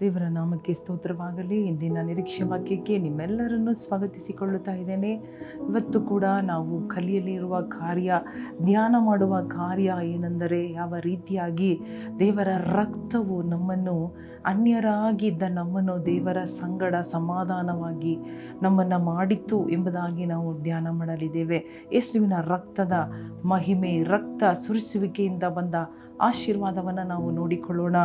ದೇವರ ನಾಮಕ್ಕೆ ಸ್ತೋತ್ರವಾಗಲಿ. ಇಂದಿನ ನಿರೀಕ್ಷೆ ವಾಕ್ಯಕ್ಕೆ ನಿಮ್ಮೆಲ್ಲರನ್ನು ಸ್ವಾಗತಿಸಿಕೊಳ್ಳುತ್ತಾ ಇದ್ದೇನೆ. ಇವತ್ತು ಕೂಡ ನಾವು ಕಲಿಯಲಿರುವ ಕಾರ್ಯ, ಧ್ಯಾನ ಮಾಡುವ ಕಾರ್ಯ ಏನೆಂದರೆ ಯಾವ ರೀತಿಯಾಗಿ ದೇವರ ರಕ್ತವು ನಮ್ಮನ್ನು ಅನ್ಯರಾಗಿದ್ದ ನಮ್ಮನ್ನು ದೇವರ ಸಂಗಡ ಸಮಾಧಾನವಾಗಿ ನಮ್ಮನ್ನು ಮಾಡಿತ್ತು ಎಂಬುದಾಗಿ ನಾವು ಧ್ಯಾನ ಮಾಡಲಿದ್ದೇವೆ. ಯೇಸುವಿನ ರಕ್ತದ ಮಹಿಮೆ, ರಕ್ತ ಸುರಿಸುವಿಕೆಯಿಂದ ಬಂದ ಆಶೀರ್ವಾದವನ್ನು ನಾವು ನೋಡಿಕೊಳ್ಳೋಣ.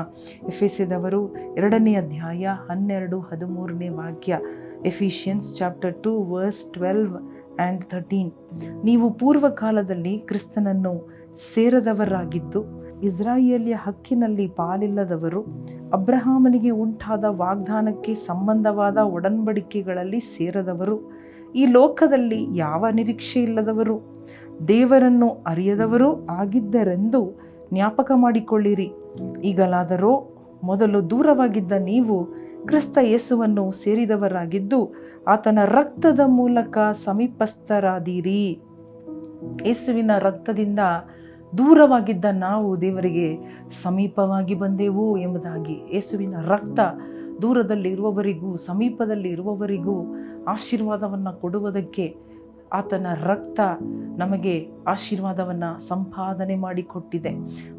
ಎಫೆಸಿದವರು ಎರಡನೇ ಅಧ್ಯಾಯ ಹನ್ನೆರಡು ಹದಿಮೂರನೇ ವಾಕ್ಯ. Ephesians chapter two verse twelve and thirteen. ನೀವು ಪೂರ್ವಕಾಲದಲ್ಲಿ ಕ್ರಿಸ್ತನನ್ನು ಸೇರದವರಾಗಿದ್ದು, ಇಸ್ರಾಯೇಲಿಯ ಹಕ್ಕಿನಲ್ಲಿ ಪಾಲಿಲ್ಲದವರು, ಅಬ್ರಹಾಮನಿಗೆ ಉಂಟಾದ ವಾಗ್ದಾನಕ್ಕೆ ಸಂಬಂಧವಾದ ಒಡಂಬಡಿಕೆಗಳಲ್ಲಿ ಸೇರದವರು, ಈ ಲೋಕದಲ್ಲಿ ಯಾವ ನಿರೀಕ್ಷೆ ಇಲ್ಲದವರು ದೇವರನ್ನು ಅರಿಯದವರು ಆಗಿದ್ದರೆಂದು ಜ್ಞಾಪಕ ಮಾಡಿಕೊಳ್ಳಿರಿ. ಈಗಲಾದರೋ ಮೊದಲು ದೂರವಾಗಿದ್ದ ನೀವು ಕ್ರಿಸ್ತ ಯೇಸುವನ್ನು ಸೇರಿದವರಾಗಿದ್ದು ಆತನ ರಕ್ತದ ಮೂಲಕ ಸಮೀಪಸ್ಥರಾದೀರಿ. ಯೇಸುವಿನ ರಕ್ತದಿಂದ ದೂರವಾಗಿದ್ದ ನಾವು ದೇವರಿಗೆ ಸಮೀಪವಾಗಿ ಬಂದೆವು ಎಂಬುದಾಗಿ ಯೇಸುವಿನ ರಕ್ತ ದೂರದಲ್ಲಿ ಇರುವವರಿಗೂ ಸಮೀಪದಲ್ಲಿ ಇರುವವರಿಗೂ ಆಶೀರ್ವಾದವನ್ನು ಕೊಡುವುದಕ್ಕೆ ಆತನ ರಕ್ತ ನಮಗೆ ಆಶೀರ್ವಾದವನ್ನು ಸಂಪಾದನೆ ಮಾಡಿಕೊಟ್ಟಿದೆ.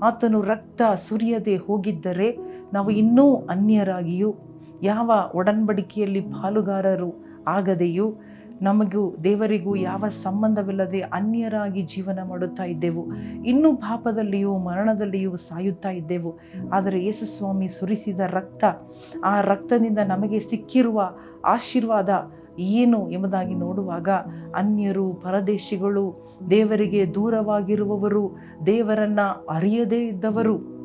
ಆತನು ರಕ್ತ ಸುರಿಯದೆ ಹೋಗಿದ್ದರೆ ನಾವು ಇನ್ನೂ ಅನ್ಯರಾಗಿಯೂ, ಯಾವ ಒಡಂಬಡಿಕೆಯಲ್ಲಿ ಪಾಲುಗಾರರು ಆಗದೆಯೂ, ನಮಗೂ ದೇವರಿಗೂ ಯಾವ ಸಂಬಂಧವಿಲ್ಲದೆ ಅನ್ಯರಾಗಿ ಜೀವನ ಮಾಡುತ್ತಾ ಇದ್ದೆವು. ಇನ್ನೂ ಪಾಪದಲ್ಲಿಯೂ ಮರಣದಲ್ಲಿಯೂ ಸಾಯುತ್ತಾ ಇದ್ದೆವು. ಆದರೆ ಯೇಸುಸ್ವಾಮಿ ಸುರಿಸಿದ ರಕ್ತ, ಆ ರಕ್ತದಿಂದ ನಮಗೆ ಸಿಕ್ಕಿರುವ ಆಶೀರ್ವಾದ ಏನು ಎಂಬುದಾಗಿ ನೋಡುವಾಗ ಅನ್ಯರು, ಪರದೇಶಿಗಳು, ದೇವರಿಗೆ ದೂರವಾಗಿರುವವರು, ದೇವರನ್ನು ಅರಿಯದೇ ಇದ್ದವರು.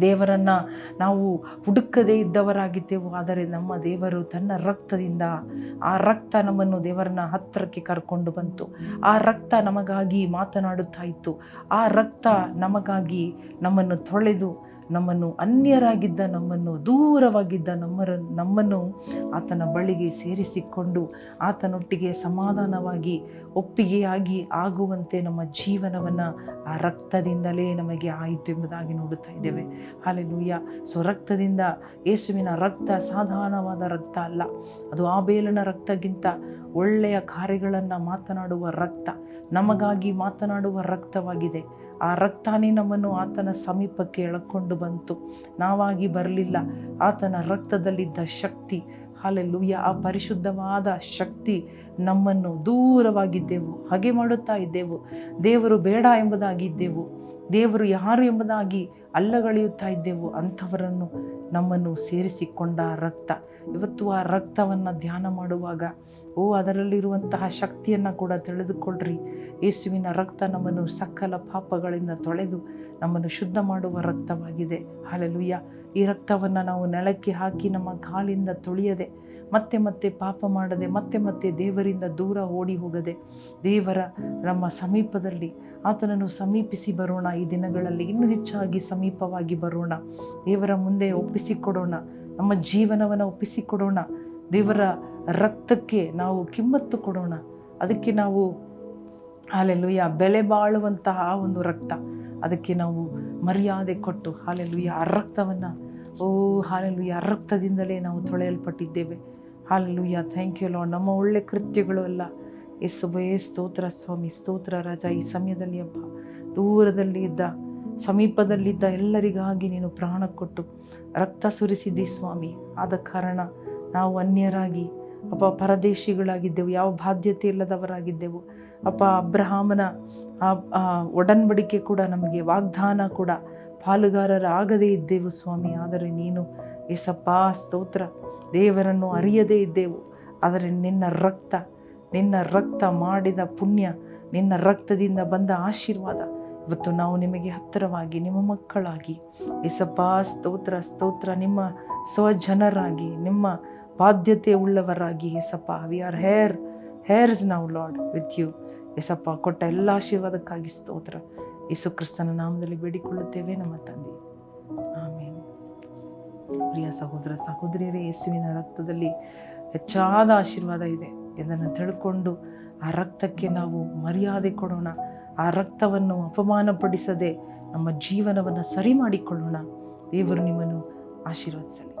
ದೇವರನ್ನು ನಾವು ಹುಡುಕದೇ ಇದ್ದವರಾಗಿದ್ದೆವು. ಆದರೆ ನಮ್ಮ ದೇವರು ತನ್ನ ರಕ್ತದಿಂದ ಆ ರಕ್ತ ನಮ್ಮನ್ನು ದೇವರನ್ನ ಹತ್ತಿರಕ್ಕೆ ಕರ್ಕೊಂಡು ಬಂತು. ಆ ರಕ್ತ ನಮಗಾಗಿ ಮಾತನಾಡುತ್ತಾ ಇತ್ತು. ಆ ರಕ್ತ ನಮಗಾಗಿ ನಮ್ಮನ್ನು ತೊಳೆದು ನಮ್ಮನ್ನು ಅನ್ಯರಾಗಿದ್ದ ನಮ್ಮನ್ನು, ದೂರವಾಗಿದ್ದ ನಮ್ಮರ ನಮ್ಮನ್ನು ಆತನ ಬಳಿಗೆ ಸೇರಿಸಿಕೊಂಡು ಆತನೊಟ್ಟಿಗೆ ಸಮಾಧಾನವಾಗಿ ಒಪ್ಪಿಗೆಯಾಗಿ ಆಗುವಂತೆ ನಮ್ಮ ಜೀವನವನ್ನು ಆ ರಕ್ತದಿಂದಲೇ ನಮಗೆ ಆಯಿತು ಎಂಬುದಾಗಿ ನೋಡುತ್ತಾ ಇದ್ದೇವೆ. ಹಾಲೆಲೂಯ್ಯ ಸೊ, ರಕ್ತದಿಂದ ಯೇಸುವಿನ ರಕ್ತ ಸಾಧಾರಣವಾದ ರಕ್ತ ಅಲ್ಲ. ಅದು ಆ ಬೇಲನ ರಕ್ತಗಿಂತ ಒಳ್ಳೆಯ ಕಾರ್ಯಗಳನ್ನು ಮಾತನಾಡುವ ರಕ್ತ. ನಮಗಾಗಿ ಮಾತನಾಡುವ ರಕ್ತವಾಗಿದೆ. ಆ ರಕ್ತಾನೇ ನಮ್ಮನ್ನು ಆತನ ಸಮೀಪಕ್ಕೆ ಎಳಕೊಂಡು ಬಂತು. ನಾವಾಗಿ ಬರಲಿಲ್ಲ. ಆತನ ರಕ್ತದಲ್ಲಿದ್ದ ಶಕ್ತಿ, ಹಾಲೆಲ್ಲೂಯ್ಯ, ಆ ಪರಿಶುದ್ಧವಾದ ಶಕ್ತಿ ನಮ್ಮನ್ನು ದೂರವಾಗಿದ್ದೆವು, ಹಾಗೆ ಮಾಡುತ್ತಾ ಇದ್ದೆವು, ದೇವರು ಬೇಡ ಎಂಬುದಾಗಿದ್ದೆವು. ದೇವರು ಯಾರು ಎಂಬುದಾಗಿ ಅಲ್ಲಗಳೆಯುತ್ತಾ ಇದ್ದೆವು, ಅಂಥವರನ್ನು ನಮ್ಮನ್ನು ಸೇರಿಸಿಕೊಂಡ ರಕ್ತ. ಇವತ್ತು ಆ ರಕ್ತವನ್ನು ಧ್ಯಾನ ಮಾಡುವಾಗ, ಓ, ಅದರಲ್ಲಿರುವಂತಹ ಶಕ್ತಿಯನ್ನು ಕೂಡ ತಿಳಿದುಕೊಳ್ಳ್ರಿ ಯೇಸುವಿನ ರಕ್ತ ನಮ್ಮನ್ನು ಸಕಲ ಪಾಪಗಳಿಂದ ತೊಳೆದು ನಮ್ಮನ್ನು ಶುದ್ಧ ಮಾಡುವ ರಕ್ತವಾಗಿದೆ. ಹಾಲೆಲುಯ್ಯ ಈ ರಕ್ತವನ್ನು ನಾವು ನೆಲಕ್ಕೆ ಹಾಕಿ ನಮ್ಮ ಕಾಲಿಂದ ತೊಳೆಯದೆ ಮತ್ತೆ ಮತ್ತೆ ಪಾಪ ಮಾಡದೆ, ಮತ್ತೆ ಮತ್ತೆ ದೇವರಿಂದ ದೂರ ಓಡಿ ಹೋಗದೆ, ದೇವರ ನಮ್ಮ ಸಮೀಪದಲ್ಲಿ ಆತನನ್ನು ಸಮೀಪಿಸಿ ಬರೋಣ. ಈ ದಿನಗಳಲ್ಲಿ ಇನ್ನೂ ಹೆಚ್ಚಾಗಿ ಸಮೀಪವಾಗಿ ಬರೋಣ. ದೇವರ ಮುಂದೆ ಒಪ್ಪಿಸಿಕೊಡೋಣ. ನಮ್ಮ ಜೀವನವನ್ನು ಒಪ್ಪಿಸಿಕೊಡೋಣ. ದೇವರ ರಕ್ತಕ್ಕೆ ನಾವು ಕಿಮ್ಮತ್ತು ಕೊಡೋಣ. ಅದಕ್ಕೆ ನಾವು, ಹಾಲೆಲುಯ್ಯ, ಬೆಲೆ ಬಾಳುವಂತಹ ಒಂದು ರಕ್ತ ಅದಕ್ಕೆ ನಾವು ಮರ್ಯಾದೆ ಕೊಟ್ಟು, ಹಾಲೆಲುಯ್ಯ, ಆ ರಕ್ತವನ್ನು, ಓ ಹಾಲೆಲುಯ್ಯ, ಆ ರಕ್ತದಿಂದಲೇ ನಾವು ತೊಳೆಯಲ್ಪಟ್ಟಿದ್ದೇವೆ. ಹಾಲೆಲುಯ್ಯ ಥ್ಯಾಂಕ್ ಯು ಲಾರ್ಡ್ ನಮ್ಮ ಒಳ್ಳೆ ಕೃತ್ಯಗಳು ಅಲ್ಲ. ಎಸ್ಸುಬೇ ಸ್ತೋತ್ರ, ಸ್ವಾಮಿ, ಸ್ತೋತ್ರ, ರಾಜ. ಈ ಸಮಯದಲ್ಲಿ ಅಪ್ಪ, ದೂರದಲ್ಲಿ ಇದ್ದ ಸಮೀಪದಲ್ಲಿದ್ದ ಎಲ್ಲರಿಗಾಗಿ ನೀನು ಪ್ರಾಣ ಕೊಟ್ಟು ರಕ್ತ ಸುರಿಸಿದ್ದಿ ಸ್ವಾಮಿ. ಆದ ಕಾರಣ ನಾವು ಅನ್ಯರಾಗಿ, ಅಪ್ಪ, ಪರದೇಶಿಗಳಾಗಿದ್ದೆವು. ಯಾವ ಬಾಧ್ಯತೆ ಇಲ್ಲದವರಾಗಿದ್ದೆವು. ಅಪ್ಪ, ಅಬ್ರಹಾಮನ ಒಡನ್ಬಡಿಕೆ ಕೂಡ ನಮಗೆ ವಾಗ್ದಾನ ಕೂಡ ಪಾಲುಗಾರರಾಗದೇ ಇದ್ದೆವು ಸ್ವಾಮಿ. ಆದರೆ ನೀನು ಎಸಪ್ಪ ಸ್ತೋತ್ರ. ದೇವರನ್ನು ಅರಿಯದೇ ಇದ್ದೆವು. ಆದರೆ ನಿನ್ನ ರಕ್ತ ನಿನ್ನ ರಕ್ತ ಮಾಡಿದ ಪುಣ್ಯ, ನಿನ್ನ ರಕ್ತದಿಂದ ಬಂದ ಆಶೀರ್ವಾದ ಇವತ್ತು ನಾವು ನಿಮಗೆ ಹತ್ತಿರವಾಗಿ, ನಿಮ್ಮ ಮಕ್ಕಳಾಗಿ, ಏಸಪ್ಪ, ಸ್ತೋತ್ರ ಸ್ತೋತ್ರ, ನಿಮ್ಮ ಸ್ವಜನರಾಗಿ, ನಿಮ್ಮ ಬಾಧ್ಯತೆ ಉಳ್ಳವರಾಗಿ, Yesappa we are heir heirs ನಾವು ಲಾರ್ಡ್ ವಿತ್ ಯು ಏಸಪ್ಪ, ಕೊಟ್ಟ ಎಲ್ಲ ಆಶೀರ್ವಾದಕ್ಕಾಗಿ ಸ್ತೋತ್ರ. ಯೇಸು ಕ್ರಿಸ್ತನ ನಾಮದಲ್ಲಿ ಬೇಡಿಕೊಳ್ಳುತ್ತೇವೆ, ನಮ್ಮ ತಂದೆ. ಆಮೇಲೆ ಪ್ರಿಯ ಸಹೋದರ ಸಹೋದರಿಯರೇ, ಯೇಸುವಿನ ರಕ್ತದಲ್ಲಿ ಹೆಚ್ಚಾದ ಆಶೀರ್ವಾದ ಇದೆ ಇದನ್ನು ತಿಳ್ಕೊಂಡು ಆ ರಕ್ತಕ್ಕೆ ನಾವು ಮರ್ಯಾದೆ ಕೊಡೋಣ. ಆ ರಕ್ತವನ್ನು ಅಪಮಾನಪಡಿಸದೆ ನಮ್ಮ ಜೀವನವನ್ನು ಸರಿ ಮಾಡಿಕೊಳ್ಳೋಣ ದೇವರು ನಿಮ್ಮನ್ನು ಆಶೀರ್ವದಿಸಲಿ.